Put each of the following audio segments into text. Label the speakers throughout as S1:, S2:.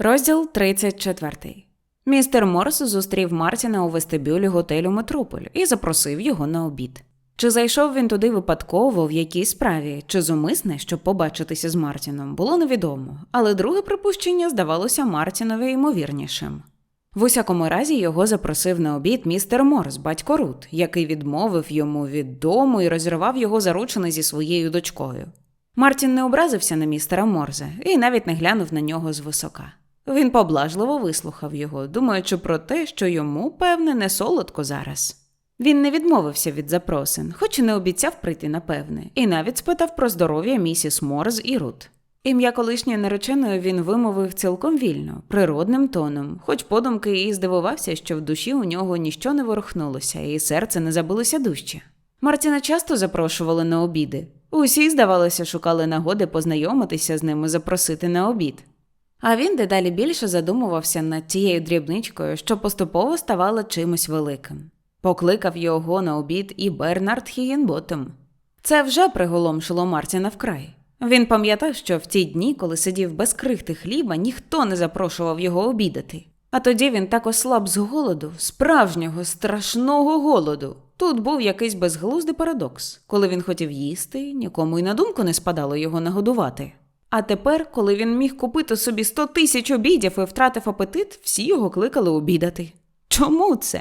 S1: Розділ 34. Містер Морс зустрів Мартіна у вестибюлі готелю Метрополь і запросив його на обід. Чи зайшов він туди випадково в якій справі, чи зумисне, щоб побачитися з Мартіном, було невідомо, але друге припущення здавалося Мартінові ймовірнішим. В усякому разі його запросив на обід містер Морс, батько Рут, який відмовив йому від дому і розірвав його заручини зі своєю дочкою. Мартін не образився на містера Морзе і навіть не глянув на нього звисока. Він поблажливо вислухав його, думаючи про те, що йому, певне, не солодко зараз. Він не відмовився від запросин, хоч і не обіцяв прийти напевне, і навіть спитав про здоров'я місіс Морз і Рут. Ім'я колишньої нареченої він вимовив цілком вільно, природним тоном, хоч подумки і здивувався, що в душі у нього ніщо не ворухнулося, і серце не забилося дужче. Мартіна часто запрошували на обіди. Усі, здавалося, шукали нагоди познайомитися з ними, запросити на обід. А він дедалі більше задумувався над тією дрібничкою, що поступово ставала чимось великим. Покликав його на обід і Бернард Хігінботом. Це вже приголомшило Мартіна вкрай. Він пам'ятав, що в ті дні, коли сидів без крихти хліба, ніхто не запрошував його обідати. А тоді він так ослаб з голоду, справжнього страшного голоду. Тут був якийсь безглуздий парадокс. Коли він хотів їсти, нікому й на думку не спадало його нагодувати. А тепер, коли він міг купити собі сто тисяч обідів і втратив апетит, всі його кликали обідати. Чому це?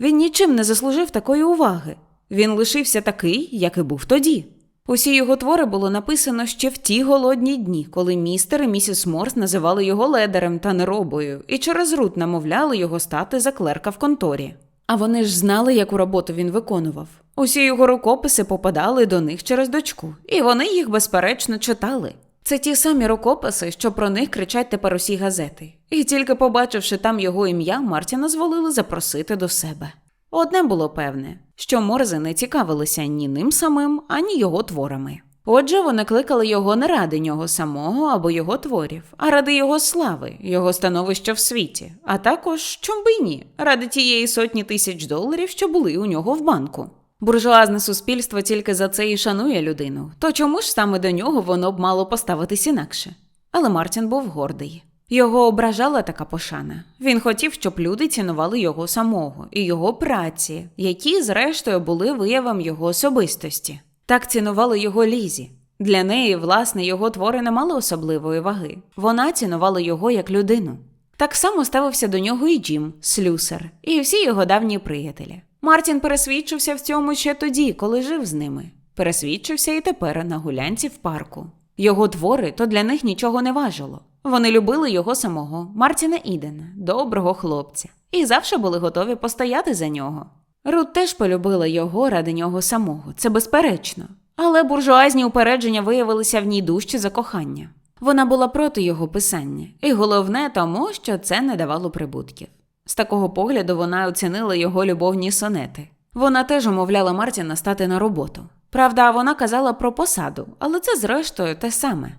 S1: Він нічим не заслужив такої уваги. Він лишився такий, як і був тоді. Усі його твори було написано ще в ті голодні дні, коли містер і місіс Морс називали його ледарем та неробою, і через рут намовляли його стати за клерка в конторі. А вони ж знали, яку роботу він виконував. Усі його рукописи попадали до них через дочку, і вони їх, безперечно, читали. Це ті самі рукописи, що про них кричать тепер усі газети. І тільки побачивши там його ім'я, Мартіна зволили запросити до себе. Одне було певне, що морзи не цікавилися ні ним самим, ані його творами. Отже, вони кликали його не ради нього самого або його творів, а ради його слави, його становища в світі, а також, чом би ні, ради тієї сотні тисяч доларів, що були у нього в банку. Буржуазне суспільство тільки за це і шанує людину, то чому ж саме до нього воно б мало поставитись інакше? Але Мартін був гордий. Його ображала така пошана. Він хотів, щоб люди цінували його самого і його праці, які, зрештою, були виявом його особистості. Так цінували його лізі. Для неї, власне, його твори не мали особливої ваги. Вона цінувала його як людину. Так само ставився до нього і Джим, слюсар, і всі його давні приятелі. Мартін пересвідчився в цьому ще тоді, коли жив з ними. Пересвідчився і тепер на гулянці в парку. Його твори то для них нічого не важило. Вони любили його самого, Мартіна Ідена, доброго хлопця, і завжди були готові постояти за нього. Рут теж полюбила його ради нього самого, це безперечно. Але буржуазні упередження виявилися в ній дужче за кохання. Вона була проти його писання, і головне тому, що це не давало прибутків. З такого погляду вона оцінила його любовні сонети. Вона теж умовляла Мартіна стати на роботу. Правда, вона казала про посаду, але це зрештою те саме.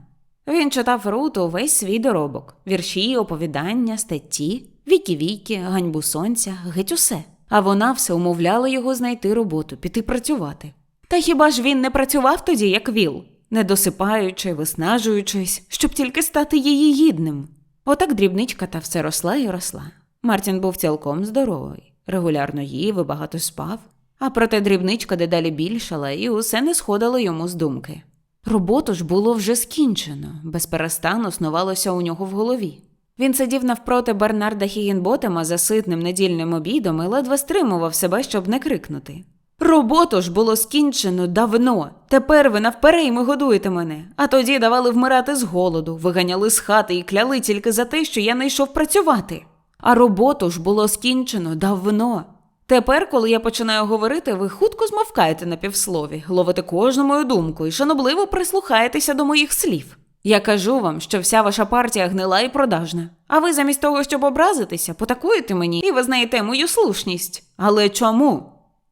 S1: Він читав Руту весь свій доробок: вірші, оповідання, статті, віки-віки, ганьбу сонця, геть усе. А вона все умовляла його знайти роботу, піти працювати. Та хіба ж він не працював тоді, як віл, не досипаючи, виснажуючись, щоб тільки стати її гідним? Отак дрібничка та все росла і росла. Мартін був цілком здоровий, регулярно їв і багато спав, а проте дрібничка дедалі більшала і усе не сходило йому з думки. Роботу ж було вже скінчено, безперестану снувалося у нього в голові. Він сидів навпроти Бернарда Хігінботема за ситним недільним обідом і ледве стримував себе, щоб не крикнути. Роботу ж було скінчено давно. Тепер ви навперейми годуєте мене, а тоді давали вмирати з голоду, виганяли з хати і кляли тільки за те, що я не йшов працювати. А роботу ж було скінчено давно. Тепер, коли я починаю говорити, ви хутко змовкаєте на півслові, ловите кожну мою думку і шанобливо прислухаєтеся до моїх слів. Я кажу вам, що вся ваша партія гнила і продажна. А ви замість того, щоб образитися, потакуєте мені і визнаєте мою слушність. Але чому?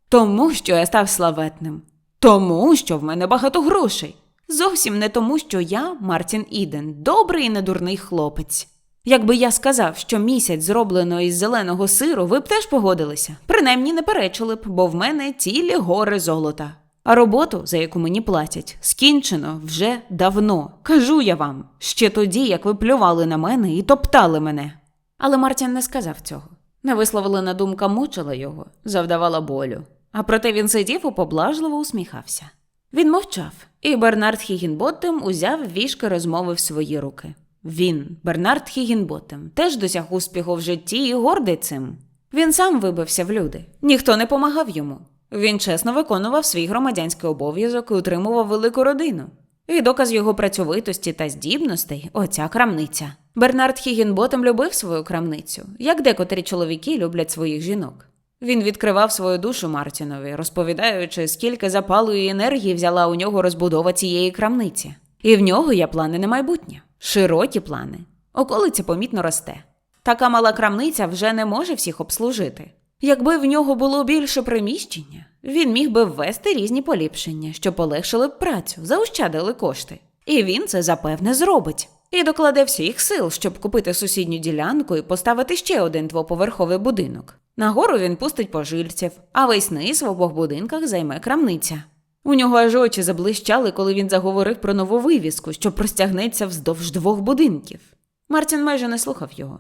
S1: Тому, що я став славетним. Тому, що в мене багато грошей. Зовсім не тому, що я, Мартін Іден, добрий і недурний хлопець. Якби я сказав, що місяць зроблено із зеленого сиру, ви б теж погодилися. Принаймні не перечили б, бо в мене цілі гори золота. А роботу, за яку мені платять, скінчено вже давно. Кажу я вам, ще тоді, як ви плювали на мене і топтали мене. Але Мартін не сказав цього. Невисловлена думка мучила його, завдавала болю. А проте він сидів і поблажливо усміхався. Він мовчав, і Бернард Хігінботтем узяв вішки розмови в свої руки. Він, Бернард Хігінботтем, теж досяг успіху в житті і гордий цим. Він сам вибився в люди, ніхто не помагав йому. Він чесно виконував свій громадянський обов'язок і утримував велику родину. І доказ його працьовитості та здібностей оця крамниця. Бернард Хігінботем любив свою крамницю, як декотрі чоловіки люблять своїх жінок. Він відкривав свою душу Мартінові, розповідаючи, скільки запалу і енергії взяла у нього розбудова цієї крамниці. І в нього є плани на майбутнє, широкі плани. Околиця помітно росте. Така мала крамниця вже не може всіх обслужити. Якби в нього було більше приміщення, він міг би ввести різні поліпшення, що полегшили б працю, заощадили кошти. І він це запевне зробить. І докладе всіх сил, щоб купити сусідню ділянку і поставити ще один двоповерховий будинок. Нагору він пустить пожильців, а весь низ в обох будинках займе крамниця. У нього аж очі заблищали, коли він заговорив про нову вивіску, що простягнеться вздовж двох будинків. Мартін майже не слухав його.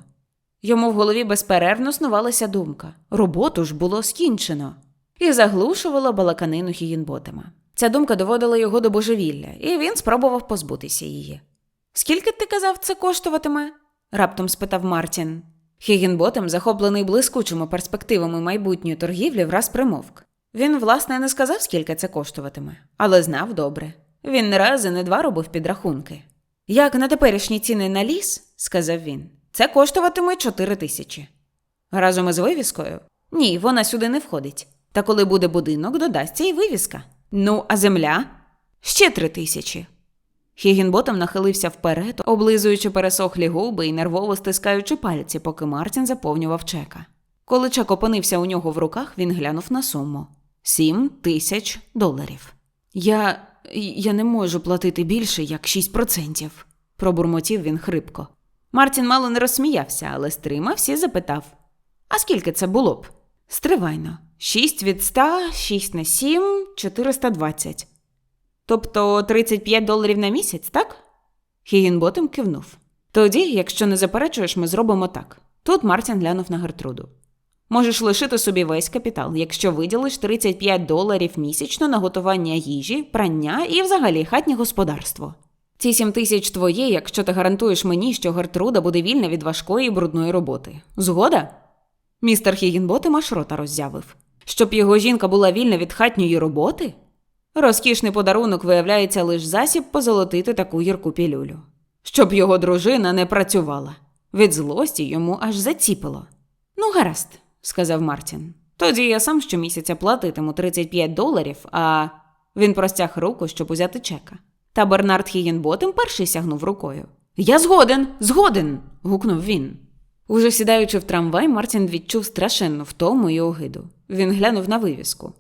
S1: Йому в голові безперервно снувалася думка роботу ж було скінчено, і заглушувала балаканину Хігінботема. Ця думка доводила його до божевілля, і він спробував позбутися її. Скільки ти казав, це коштуватиме? раптом спитав Мартін. Хігінботем, захоплений блискучими перспективами майбутньої торгівлі, враз примовк. Він, власне, не сказав, скільки це коштуватиме, але знав добре. Він не раз і не два робив підрахунки. Як на теперішні ціни на ліс, сказав він, це коштуватиме чотири тисячі. Разом із вивіскою? Ні, вона сюди не входить. Та коли буде будинок, додасться і вивіска. Ну, а земля? Ще три тисячі. Хігінботом нахилився вперед, облизуючи пересохлі губи і нервово стискаючи пальці, поки Мартін заповнював чека. Коли чек опинився у нього в руках, він глянув на суму сім тисяч доларів. Я. я не можу платити більше, як 6%, пробурмотів він хрипко. Мартін мало не розсміявся, але стримався і запитав: А скільки це було б? Стривайно. 6 від 100, 6 на 7, 420. Тобто 35 доларів на місяць, так? Хігінботом кивнув. Тоді, якщо не заперечуєш, ми зробимо так. Тут Мартін глянув на Гертруду. Можеш лишити собі весь капітал, якщо виділиш 35 доларів місячно на готування їжі, прання і взагалі хатнє господарство. Ці 7 тисяч твої, якщо ти гарантуєш мені, що Гертруда буде вільна від важкої і брудної роботи. Згода? Містер Хігінботем аж рота роззявив. Щоб його жінка була вільна від хатньої роботи? Розкішний подарунок виявляється лише засіб позолотити таку гірку пілюлю. Щоб його дружина не працювала. Від злості йому аж заціпило. Ну, гаразд, сказав Мартін. Тоді я сам щомісяця платитиму 35 доларів, а він простяг руку, щоб узяти чека. Та Бернард Хігінботем перший сягнув рукою. Я згоден, згоден. гукнув він. Уже сідаючи в трамвай, Мартін відчув страшенну втому і огиду. Він глянув на вивіску.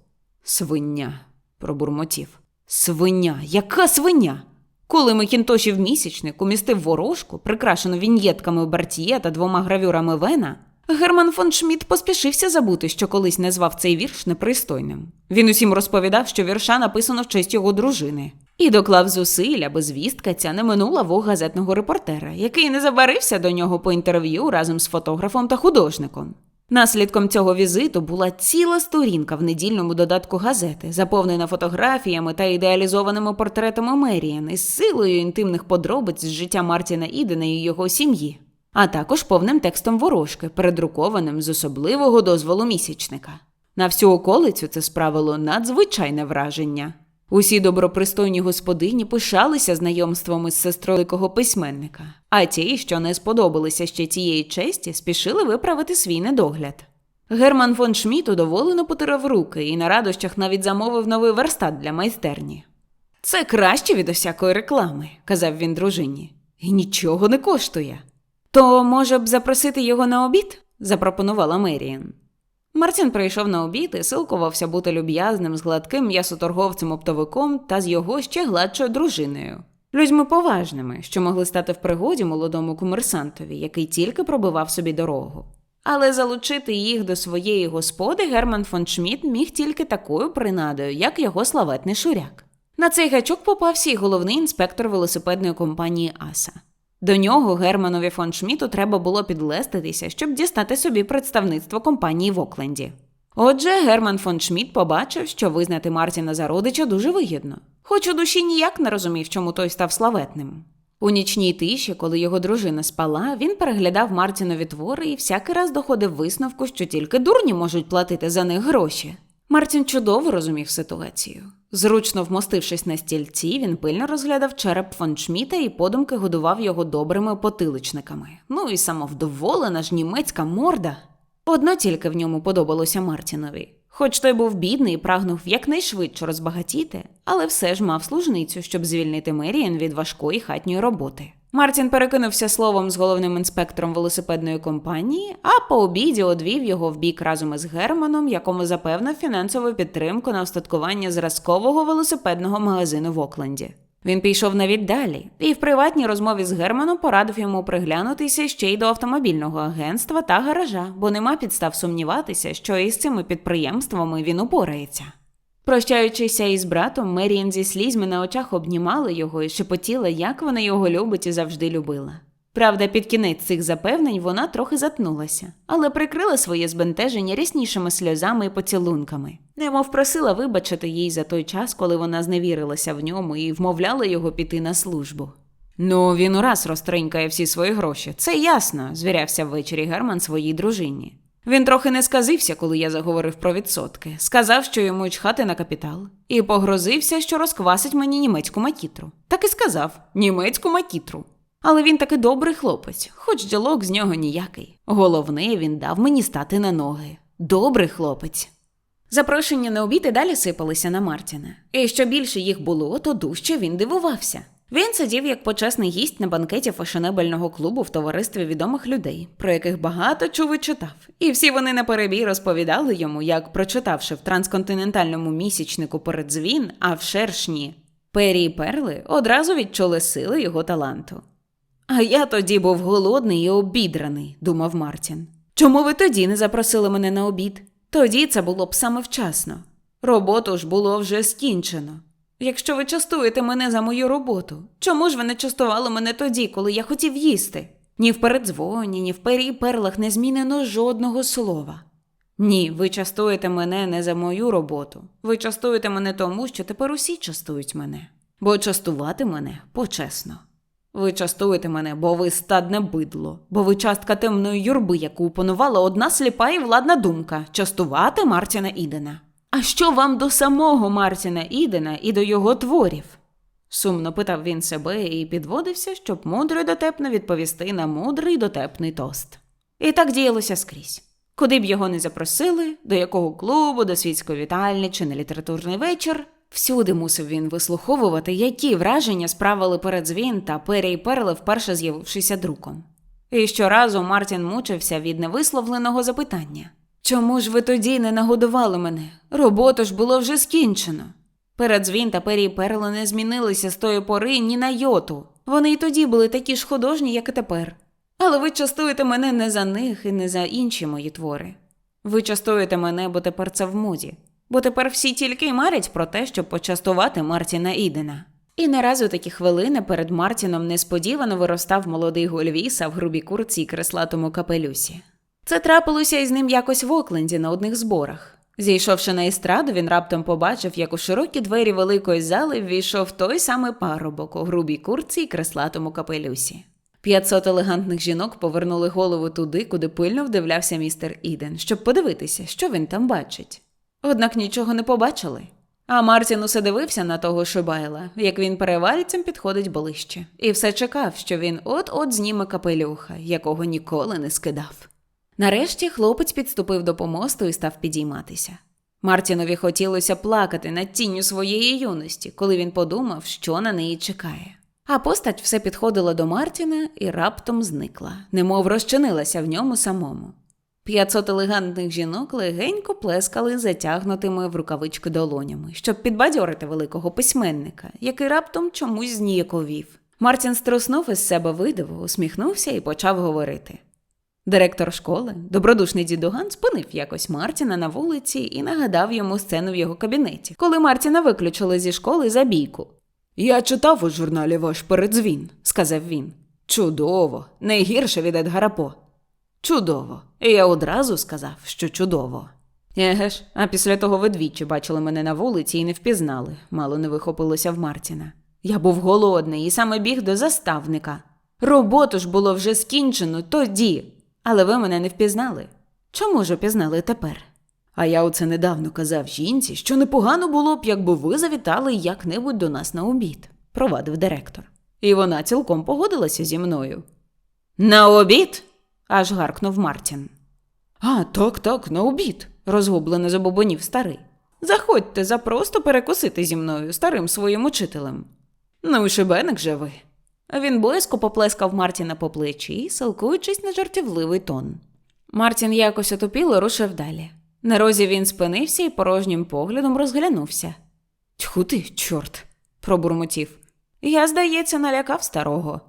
S1: Свиня, пробурмотів. Свиня, яка свиня? Коли Макінтошів місячник умістив ворожку, прикрашену віньєтками Бартіє та двома гравюрами Вена, Герман фон Шмідт поспішився забути, що колись назвав цей вірш непристойним. Він усім розповідав, що вірша написано в честь його дружини. І доклав зусиль, аби звістка ця не минула вог газетного репортера, який не забарився до нього по інтерв'ю разом з фотографом та художником. Наслідком цього візиту була ціла сторінка в недільному додатку газети, заповнена фотографіями та ідеалізованими портретами Меріан із силою інтимних подробиць з життя Мартіна Ідена і його сім'ї, а також повним текстом ворожки, передрукованим з особливого дозволу місячника. На всю околицю це справило надзвичайне враження. Усі добропристойні господині пишалися знайомством із сестрою великого письменника, а ті, що не сподобалися ще цієї честі, спішили виправити свій недогляд. Герман фон Шміт удоволено потирав руки і на радощах навіть замовив новий верстат для майстерні. Це краще від усякої реклами, казав він дружині, і нічого не коштує. То, може б, запросити його на обід? запропонувала Меріан. Мартін прийшов на обід і силкувався бути люб'язним з гладким м'ясоторговцем-оптовиком та з його ще гладшою дружиною. Людьми поважними, що могли стати в пригоді молодому комерсантові, який тільки пробивав собі дорогу. Але залучити їх до своєї господи Герман фон Шмідт міг тільки такою принадою, як його славетний шуряк. На цей гачок попався й головний інспектор велосипедної компанії Аса. До нього Германові фон Шміту треба було підлеститися, щоб дістати собі представництво компанії в Окленді. Отже, Герман фон Шмідт побачив, що визнати Мартіна за родича дуже вигідно, хоч у душі ніяк не розумів, чому той став славетним. У нічній тиші, коли його дружина спала, він переглядав Мартінові твори і всякий раз доходив висновку, що тільки дурні можуть платити за них гроші. Мартін чудово розумів ситуацію. Зручно вмостившись на стільці, він пильно розглядав череп фон Шміта і подумки годував його добрими потиличниками. Ну і самовдоволена ж німецька морда. Одно тільки в ньому подобалося Мартінові. Хоч той був бідний і прагнув якнайшвидше розбагатіти, але все ж мав служницю, щоб звільнити Меріан від важкої хатньої роботи. Мартін перекинувся словом з головним інспектором велосипедної компанії, а по обіді одвів його в бік разом із Германом, якому запевнив фінансову підтримку на остаткування зразкового велосипедного магазину в Окленді. Він пішов навіть далі, і в приватній розмові з Германом порадив йому приглянутися ще й до автомобільного агентства та гаража, бо нема підстав сумніватися, що із цими підприємствами він упорається. Прощаючися із братом, Меріан зі слізьми на очах обнімала його і шепотіла, як вона його любить і завжди любила. Правда, під кінець цих запевнень вона трохи затнулася, але прикрила своє збентеження ряснішими сльозами і поцілунками, немов просила вибачити їй за той час, коли вона зневірилася в ньому і вмовляла його піти на службу. Ну, він ураз розтринькає всі свої гроші, це ясно, звірявся ввечері Герман своїй дружині. Він трохи не сказився, коли я заговорив про відсотки. Сказав, що йому чхати на капітал, і погрозився, що розквасить мені німецьку макітру. Так і сказав німецьку макітру. Але він таки добрий хлопець, хоч ділок з нього ніякий. Головне, він дав мені стати на ноги. Добрий хлопець. Запрошення на обід і далі сипалися на Мартіна. І що більше їх було, то дужче він дивувався. Він сидів як почесний гість на банкеті фешенебельного клубу в товаристві відомих людей, про яких багато чув і читав, і всі вони на перебій розповідали йому, як, прочитавши в трансконтинентальному місячнику передзвін, а в шершні пері перли, одразу відчули сили його таланту. А я тоді був голодний і обідраний, думав Мартін. Чому ви тоді не запросили мене на обід? Тоді це було б саме вчасно. Роботу ж було вже скінчено. Якщо ви частуєте мене за мою роботу, чому ж ви не частували мене тоді, коли я хотів їсти? Ні в передзвоні, ні в пері перлах не змінено жодного слова. Ні, ви частуєте мене не за мою роботу. Ви частуєте мене тому, що тепер усі частують мене. Бо частувати мене почесно. Ви частуєте мене, бо ви стадне бидло, бо ви частка темної юрби, яку опанувала одна сліпа і владна думка частувати Мартіна Ідена. А що вам до самого Мартіна Ідена і до його творів? сумно питав він себе і підводився, щоб мудро й дотепно відповісти на мудрий дотепний тост. І так діялося скрізь. Куди б його не запросили, до якого клубу, до світської вітальні чи на літературний вечір, всюди мусив він вислуховувати, які враження справили передзвін та пері й перли вперше з'явившися друком. І щоразу Мартін мучився від невисловленого запитання. Чому ж ви тоді не нагодували мене? Роботу ж було вже скінчено. Передзвін та пері й перли не змінилися з тої пори ні на йоту. Вони й тоді були такі ж художні, як і тепер. Але ви частуєте мене не за них і не за інші мої твори. Ви частуєте мене, бо тепер це в моді, бо тепер всі тільки й марять про те, щоб почастувати Мартіна Ідена. І не раз у такі хвилини перед Мартіном несподівано виростав молодий гольвіса в грубій курці й креслатому капелюсі. Це трапилося із ним якось в Окленді на одних зборах. Зійшовши на естраду, він раптом побачив, як у широкі двері великої зали ввійшов той самий парубок у грубій курці й креслатому капелюсі. П'ятсот елегантних жінок повернули голову туди, куди пильно вдивлявся містер Іден, щоб подивитися, що він там бачить. Однак нічого не побачили. А Мартін усе дивився на того Шибайла, як він перевальцем підходить ближче, і все чекав, що він от-от зніме капелюха, якого ніколи не скидав. Нарешті хлопець підступив до помосту і став підійматися. Мартінові хотілося плакати над тінню своєї юності, коли він подумав, що на неї чекає. А постать все підходила до Мартіна і раптом зникла, немов розчинилася в ньому самому. П'ятсот елегантних жінок легенько плескали затягнутими в рукавички долонями, щоб підбадьорити великого письменника, який раптом чомусь зніяковів. Мартін струснув із себе видиву, усміхнувся і почав говорити. Директор школи, добродушний дідуган, спинив якось Мартіна на вулиці і нагадав йому сцену в його кабінеті, коли Мартіна виключили зі школи за бійку. Я читав у журналі ваш передзвін, сказав він. Чудово, не гірше від Едгара По. Чудово. І я одразу сказав, що чудово. Еге ж, а після того ви двічі бачили мене на вулиці і не впізнали, мало не вихопилося в Мартіна. Я був голодний і саме біг до заставника. Роботу ж було вже скінчено тоді, але ви мене не впізнали. Чому ж упізнали тепер? А я оце недавно казав жінці, що непогано було б, якби ви завітали як-небудь до нас на обід, провадив директор. І вона цілком погодилася зі мною. На обід? аж гаркнув Мартін. А, так, так, на обід, розгублено забобонів старий. Заходьте запросто перекусити зі мною, старим своїм учителем. Ну, шибеник же ви. Він близько поплескав Мартіна по плечі, силкуючись на жартівливий тон. Мартін якось отупіло рушив далі. На розі він спинився і порожнім поглядом розглянувся. Тьху ти, чорт, пробурмотів. Я, здається, налякав старого.